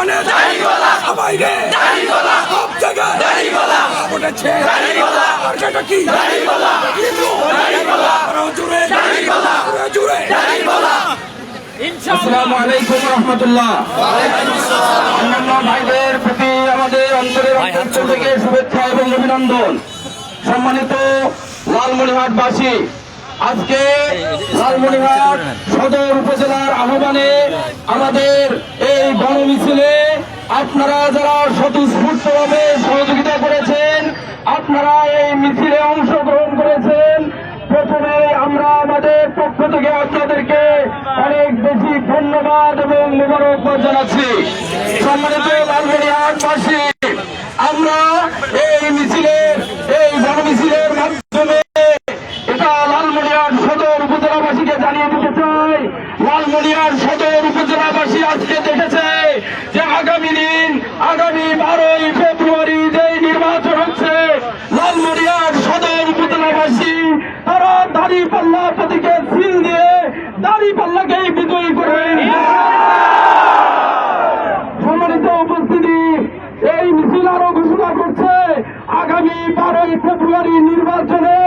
মানে সবাই রে সব জায়গায় উঠেছে কি? কিন্তু জুড়ে জুড়ে আসসালামু আলাইকুম রহমতুল্লাহ। ভাইদের প্রতি আমাদের অন্তরের অন্তর থেকে শুভেচ্ছা এবং অভিনন্দন। সম্মানিত লালমনিরহাটবাসী আজকে লালমনিহাট সদর উপজেলার আহ্বানে আমাদের এই গণমিছিলে আপনারা যারা স্বতঃস্ফূর্তভাবে সহযোগিতা করেছেন, আপনারা এই মিছিলে অংশগ্রহণ করেছেন। প্রথমে আমরা আমাদের পক্ষ থেকে আপনাদেরকে অনেক বেশি ধন্যবাদ এবং মোবারকবাদ জানাচ্ছি। সম্মানিত আমরা এই মিছিলের এই গণমিছিলের মাধ্যমে এটা লালমনিহাট সদর উপজেলাবাসীকে জানিয়ে দিতে চাই লালমনিহাট সদর উপজেলাবাসী আজকে দেখেছে যে আগামী দিন আগামী বারোই ফেব্রুয়ারি যেই নির্বাচন হচ্ছে লালমনিহাট সদর উপজেলাবাসী তারা দাড়ি পাল্লা প্রতীকে সিল দিয়ে দাড়ি পাল্লাকেই বিজয়ী করবে সম্মানিত উপস্থিতি, এই মিছিল আরও ঘোষণা করছে, আগামী বারোই ফেব্রুয়ারি নির্বাচনে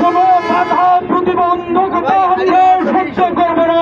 কোন বাধা প্রতিবন্ধকতা আমরা সহ্য করবে না।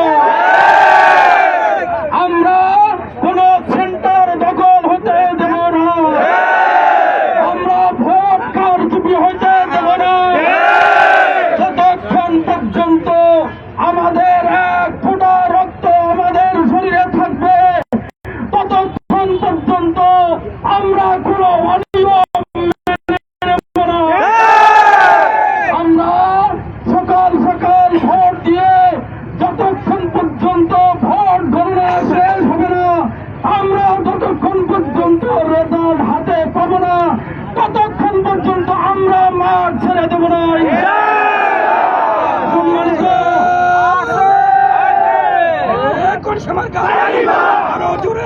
ছেড়ে দেব না সম্মানিত কোন সময় আরও জুড়ে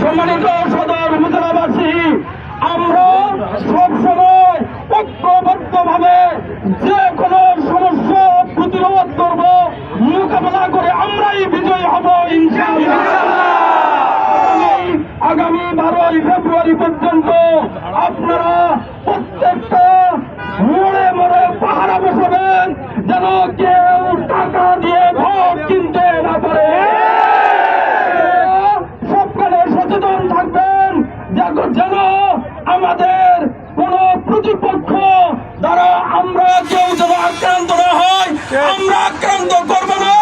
সম্মানিত সদর উপজেলাবাসী আমরা সবসময় ঐক্যবদ্ধ ভাবে যে কোনো সমস্যা প্রতিরোধ করব মোকাবেলা করে আমরাই বিজয়ী হব আগামী- বারোই ফেব্রুয়ারি পর্যন্ত আপনারা প্রত্যেকটা মোড়ে মোড়ে পাহারা বসাবেন, যেন কেউ আমাদের কোন প্রতিপক্ষ দ্বারা আমরা কেউ যেন আক্রান্ত না হয় আমরা আক্রান্ত করব না।